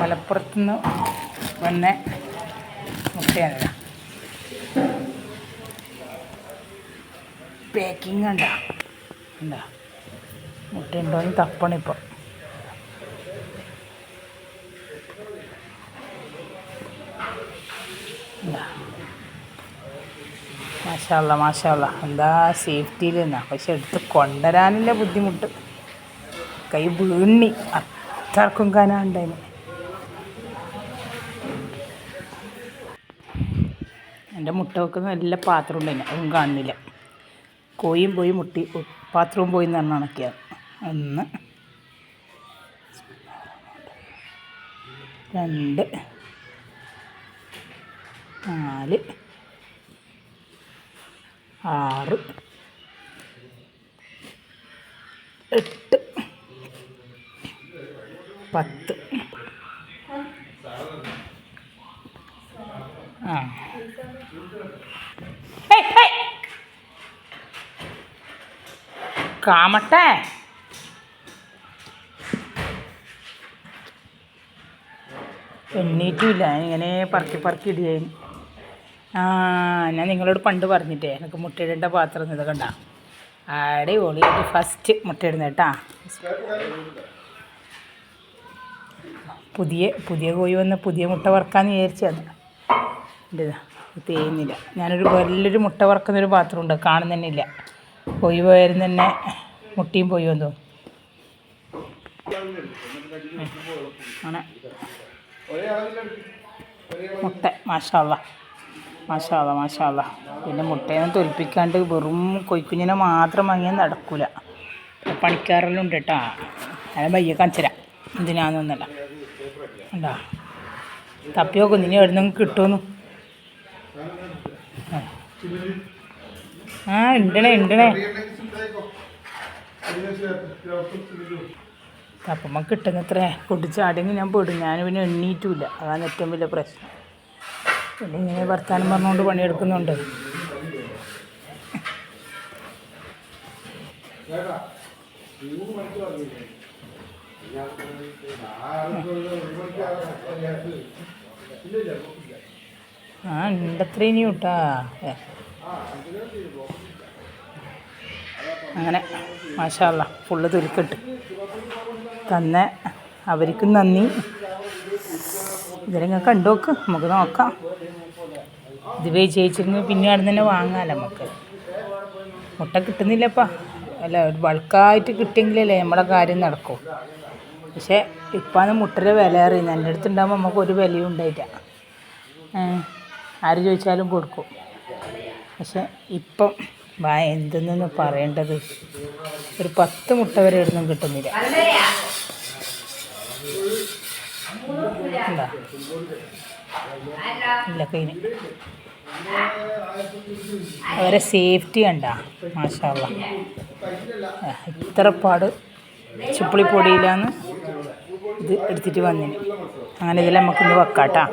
മലപ്പുറത്തുനിന്ന് വന്ന മുട്ടയാണ് പാക്കിങ് കണ്ട എന്താ മുട്ട ഉണ്ടോയെന്ന് തപ്പണം ഇപ്പം. മാഷാല്ല മാഷാല്ല എന്താ സേഫ്റ്റിയിൽ നിന്നാ? പക്ഷെ എടുത്ത് കൊണ്ടുവരാനുള്ള ബുദ്ധിമുട്ട്. കൈ വീണി. അത്രക്കും കാണാണ്ടായി എന്റെ മുട്ട വെക്കുന്ന നല്ല പാത്രം ഉണ്ടായിന് അതും കാണുന്നില്ല. കോയും പോയി മുട്ടി പാത്രവും പോയി എന്ന് പറഞ്ഞ കണക്കിയാണ് ഒന്ന് രണ്ട് നാല് ആറ് പത്ത്. ആ. കാമട്ടെ. എണ്ണീറ്റുമില്ല ഇങ്ങനെ പറക്കി പറക്കി ഇടുകയും ആ ഞാൻ നിങ്ങളോട് പണ്ട് പറഞ്ഞിട്ടേ എനിക്ക് മുട്ടയിടേണ്ട പാത്രം ഇത് കണ്ട അടിപൊളിയായിട്ട് ഫസ്റ്റ് മുട്ടയിടുന്ന കേട്ടാ. പുതിയ പുതിയ കോഴി വന്ന പുതിയ മുട്ട വറക്കാന്ന് വിചാരിച്ചത് എന്റെ തേയുന്നില്ല ഞാനൊരു വലിയൊരു മുട്ട വറക്കുന്നൊരു പാത്രമുണ്ട് കാണുന്നതന്നെ കോഴി പോയാലും തന്നെ മുട്ടിയും പോയി വന്നു മുട്ട മാഷാള്ള മാഷാള്ള മാഷാള്ള പിന്നെ മുട്ടയൊന്നും തൊലിപ്പിക്കാണ്ട് വെറും കൊയ്ക്കുഞ്ഞിനെ മാത്രം വാങ്ങിയാൽ നടക്കൂല. പണിക്കാരെല്ലാം ഉണ്ട് കേട്ടാ. ഞാൻ വയ്യ കാണിച്ചുതരാം. എന്തിനാന്നൊന്നല്ല. ഉണ്ടാ തപ്പി നോക്കും ഇനി എവിടെ നിന്ന് കിട്ടുമെന്ന്. ആ. ഉണ്ടണേ ഉണ്ടണേ അപ്പം കിട്ടുന്നത്രേ. പൊട്ടിച്ചാടെങ്കിൽ ഞാൻ പെടും. ഞാൻ പിന്നെ എണ്ണീറ്റുമില്ല അതാണ് ഏറ്റവും വലിയ പ്രശ്നം. പിന്നെ ഇങ്ങനെ വർത്താനം പറഞ്ഞുകൊണ്ട് പണിയെടുക്കുന്നുണ്ട്. ആ ഉണ്ടത്ര ഇനി കിട്ടാ. അങ്ങനെ മാഷാല്ല ഫുള്ള് തുരുക്കിട്ട്. തന്നെ അവർക്കും നന്ദി. ഇതിലിങ്ങനെ കണ്ടുനോക്ക് നമുക്ക് നോക്കാം. ഇത് വിജയിച്ചിരുന്നെങ്കിൽ പിന്നെ അവിടെ തന്നെ വാങ്ങാമല്ലോ നമുക്ക്. മുട്ട കിട്ടുന്നില്ലപ്പാ. അല്ല ബൾക്കായിട്ട് കിട്ടിയെങ്കിലല്ലേ നമ്മുടെ കാര്യം നടക്കൂ. പക്ഷേ ഇപ്പം മുട്ടയുടെ വില അറിയുന്നത്. എന്റെ അടുത്ത് ഉണ്ടാകുമ്പോൾ നമുക്ക് ഒരു വിലയും ഉണ്ടായില്ല. ആര് ചോദിച്ചാലും കൊടുക്കും. പക്ഷെ ഇപ്പം വാ എന്തെന്നു പറയേണ്ടത്? ഒരു പത്ത് മുട്ട വരെ ഇടുന്നും കിട്ടുന്നില്ല? ഇല്ല അവരെ സേഫ്റ്റി കണ്ട മാഷാള്ള ഇത്ര പാട് ചുപ്പിളിപ്പൊടിയിലാന്ന് ഇത് എടുത്തിട്ട് വന്നിന്. അങ്ങനെ ഇതിൽ നമുക്കിന്ന് വെക്കാം കേട്ടോ